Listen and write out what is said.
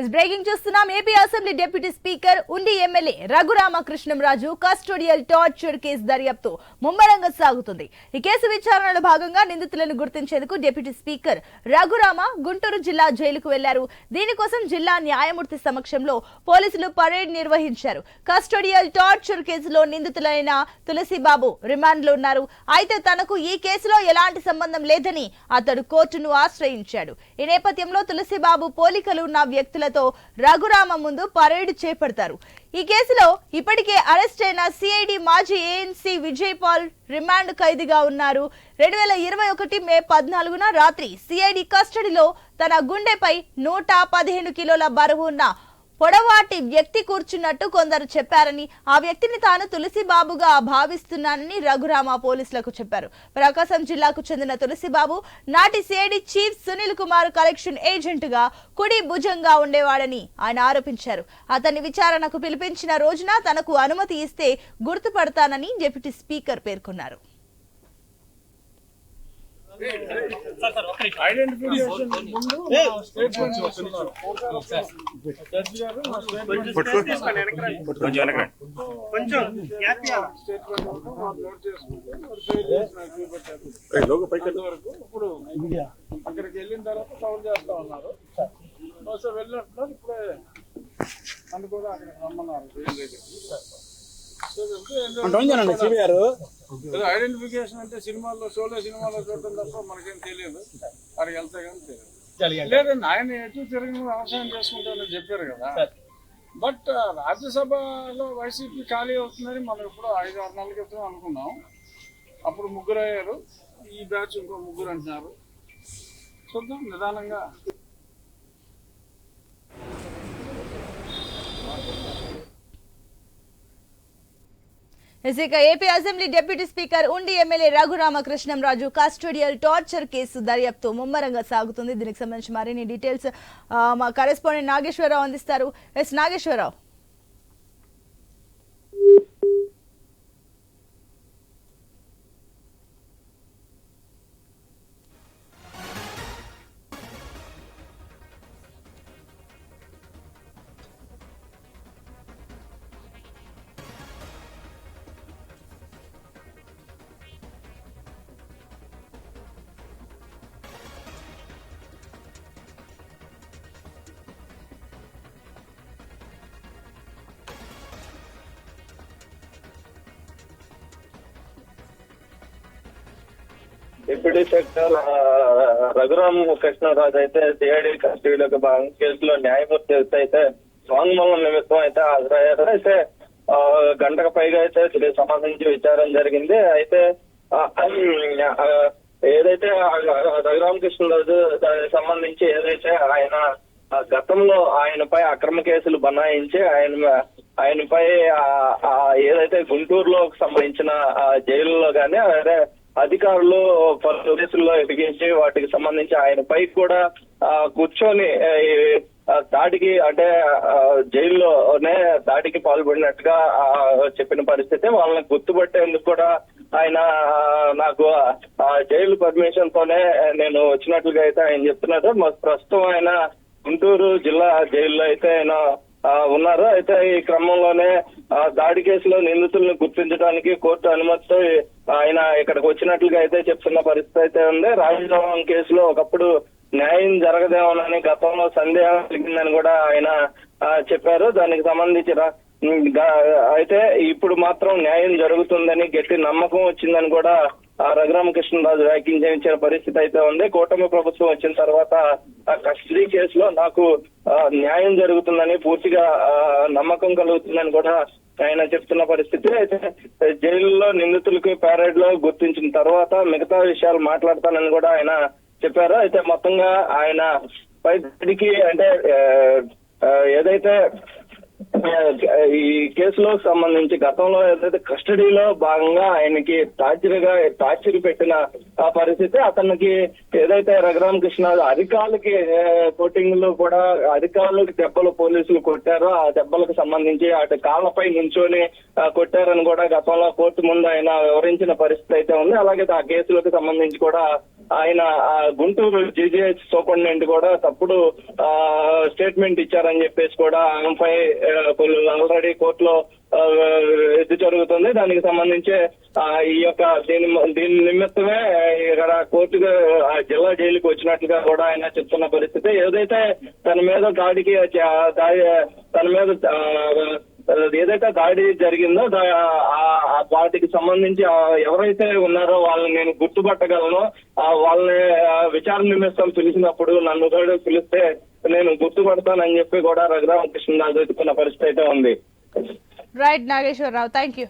Is breaking చూస్తున్నాం AP assembly deputy speaker Undi MLA Raghurama Krishnam Raju custodial torture case దర్యాప్తు ముమ్మరంగా సాగుతుంది. ఈ కేసు విచారణలో భాగంగా నిందితులను గుర్తించేందుకు డిప్యూటీ స్పీకర్ రఘురామ గుంటూరు జిల్లా జైలుకు వెళ్ళారు. దీనికోసం జిల్లా న్యాయమూర్తి సమక్షంలో పోలీసులు పరేడ్ నిర్వహించారు. కస్టోడియల్ టార్చర్ కేసులో నిందితులైన తులసిబాబు రిమాండ్లో ఉన్నారు. అయితే తనకు ఈ కేసులో ఎలాంటి సంబంధం లేదని అతడు కోర్టును ఆశ్రయించాడు. ఈ నేపథ్యంలో తులసిబాబు పోలికలు ఉన్న వ్యక్తులతో రఘురామ ముందు పరేడ్ చేపడతారు. ఈ కేసులో ఇప్పటికే అరెస్ట్ అయిన సిఐడి మాజీ ఏఎన్సీ విజయ్ పాల్ రిమాండ్ ఖైదీగా ఉన్నారు. రెండు వేల ఇరవై ఒకటి మే పద్నాలుగున రాత్రి సిఐడి కస్టడీలో తన గుండెపై నూట పదిహేను కిలోల బరువు ఉన్న పొడవాటి వ్యక్తి కూర్చున్నట్టు కొందరు చెప్పారని ఆ వ్యక్తిని తాను తులసిబాబుగా భావిస్తున్నానని రఘురామ పోలీసులకు చెప్పారు. ప్రకాశం జిల్లాకు చెందిన తులసిబాబు నాటి CID chief Sunil Kumar collection ఏజెంట్గా కుడి భుజంగా ఉండేవాడని ఆయన ఆరోపించారు. అతన్ని విచారణకు పిలిపించిన రోజున తనకు అనుమతి ఇస్తే గుర్తుపడతానని డిప్యూటీ స్పీకర్ పేర్కొన్నారు. ఐడెంటిఫికేషన్ ముందు స్టేట్మెంట్ వస్తున్నారు జడ్జి గారు మా స్టేట్మెంట్ కొంచెం కొంచెం గ్యాప్ ఇవ్వాలి. స్టేట్మెంట్ వరకు నోట్ చేసుకుంటే ఇప్పుడు అక్కడికి వెళ్ళిన తర్వాత కవర్ చేస్తా ఉన్నారు బహుశా వెళ్ళినట్టున్నారు ఇప్పుడే అని కూడా అక్కడికి రమ్మన్నారు అంటే సిబిఆర్ ఐడెంటిఫికేషన్ అంటే సినిమాల్లో షోలో సినిమాలో చూడటం తప్ప మనకేం తెలియదు. అక్కడికి వెళ్తే కానీ తెలియదు. లేదండి ఆయన ఎటు తిరిగి వ్యవసాయం చేసుకుంటానని చెప్పారు కదా. బట్ రాజ్యసభలో వైసీపీ ఖాళీ అవుతుందని మనం ఇప్పుడు ఐదు ఆరు నెలల క్రితం అనుకున్నాం. అప్పుడు ముగ్గురు అయ్యారు ఈ బ్యాచ్ ఇంకో ముగ్గురు అంటున్నారు. చూద్దాం నిదానంగా ఇక AP assembly deputy speaker Undi MLA Raghurama Krishnam Raju custodial torture case దర్యాప్తు ముమ్మరంగా సాగుతుంది. దీనికి సంబంధించి మరిన్ని డీటెయిల్స్ మా కరెస్పాండెంట్ నాగేశ్వరరావు అందిస్తారు. S Nageswara Rao. Deputy sector Raghuram Krishnaraju అయితే సిఐడి కస్టడీలోకి భాగం కేసులో న్యాయమూర్తి అయితే వాంగ్మూలం నిమిత్తం అయితే హాజరయ్యారు. అయితే ఆ, గంటకు పైగా అయితే సంబంధించి విచారం జరిగింది. అయితే ఏదైతే రఘురామ కృష్ణరాజు దానికి సంబంధించి ఏదైతే ఆయన గతంలో ఆయనపై అక్రమ కేసులు బనాయించి ఆయన ఆయనపై ఆ- ఏదైతే గుంటూరులో సంబంధించిన ఆ జైలులో కానీ అదే అధికారులు పలు కేసుల్లో ఎదిగించి వాటికి సంబంధించి ఆయన పై కూడా ఆ, కూర్చొని ఈ, దాడికి అంటే జైల్లోనే దాడికి పాల్పడినట్టుగా ఆ, చెప్పిన పరిస్థితి. వాళ్ళని గుర్తుపట్టేందుకు కూడా ఆయన నాకు ఆ, జైలు పర్మిషన్ తోనే నేను వచ్చినట్లుగా అయితే ఆయన చెప్తున్నారు. ప్రస్తుతం ఆయన గుంటూరు జిల్లా జైల్లో అయితే ఆయన ఉన్నారు. అయితే ఈ క్రమంలోనే ఆ, దాడి కేసులో నిందితులను గుర్తించడానికి కోర్టు అనుమతితో ఆయన ఇక్కడికి వచ్చినట్లుగా అయితే చెప్తున్న పరిస్థితి అయితే ఉంది. రాజధాని కేసులో ఒకప్పుడు న్యాయం జరగదేమోనని గతంలో సందేహం కలిగిందని కూడా ఆయన ఆ, చెప్పారు. దానికి సంబంధించిన అయితే ఇప్పుడు మాత్రం న్యాయం జరుగుతుందని గట్టి నమ్మకం వచ్చిందని కూడా రఘురామకృష్ణరాజు వ్యాఖ్యానించిన పరిస్థితి అయితే ఉంది. కూటమి ప్రభుత్వం వచ్చిన తర్వాత ఆ కస్టడీ కేసులో నాకు ఆ, న్యాయం జరుగుతుందని పూర్తిగా ఆ, నమ్మకం కలుగుతుందని కూడా ఆయన చెప్తున్న పరిస్థితి. అయితే జైలులో నిందితులకి ప్యారేడ్లో గుర్తించిన తర్వాత మిగతా విషయాలు మాట్లాడతానని కూడా ఆయన చెప్పారు. అయితే మొత్తంగా ఆయన పైకి అంటే ఏదైతే ఈ కేసులో సంబంధించి గతంలో ఏదైతే కస్టడీలో భాగంగా ఆయనకి టార్చర్గా టార్చర్ పెట్టిన పరిస్థితి అతనికి ఏదైతే రఘురామకృష్ణ అధికారులకి కోటింగ్లో కూడా అధికారులకు దెబ్బలు పోలీసులు కొట్టారో ఆ దెబ్బలకు సంబంధించి అటు కాళ్ళపై నుంచొని కొట్టారని కూడా గతంలో కోర్టు ముందు ఆయన వివరించిన పరిస్థితి అయితే ఉంది. అలాగే ఆ కేసులకు సంబంధించి కూడా ఆయన ఆ గుంటూరు జీజీహెచ్ సూపరింటెండెంట్ కూడా తప్పుడు ఆ, స్టేట్మెంట్ ఇచ్చారని చెప్పేసి కూడా ఆమెపై ఆల్రెడీ కోర్టులో ఆ, జరుగుతుంది. దానికి సంబంధించి ఆ, ఈ యొక్క దీని దీని నిమిత్తమే ఇక్కడ కోర్టుగా జిల్లా జైలుకి వచ్చినట్లుగా కూడా ఆయన చెప్తున్న పరిస్థితి. ఏదైతే తన మీద దాడికి దాడి తన మీద ఏదైతే దాడి జరిగిందో ఆ- వాటికి సంబంధించి ఎవరైతే ఉన్నారో వాళ్ళని నేను గుర్తుపట్టగలను. ఆ వాళ్ళని విచారణ నిమిత్తం పిలిచినప్పుడు నన్ను కూడా పిలిస్తే నేను గుర్తుపడతానని చెప్పి కూడా రఘురామకృష్ణ ఎదుర్కొన్న పరిస్థితి అయితే ఉంది. Right, Nageshwar Rao. Thank you.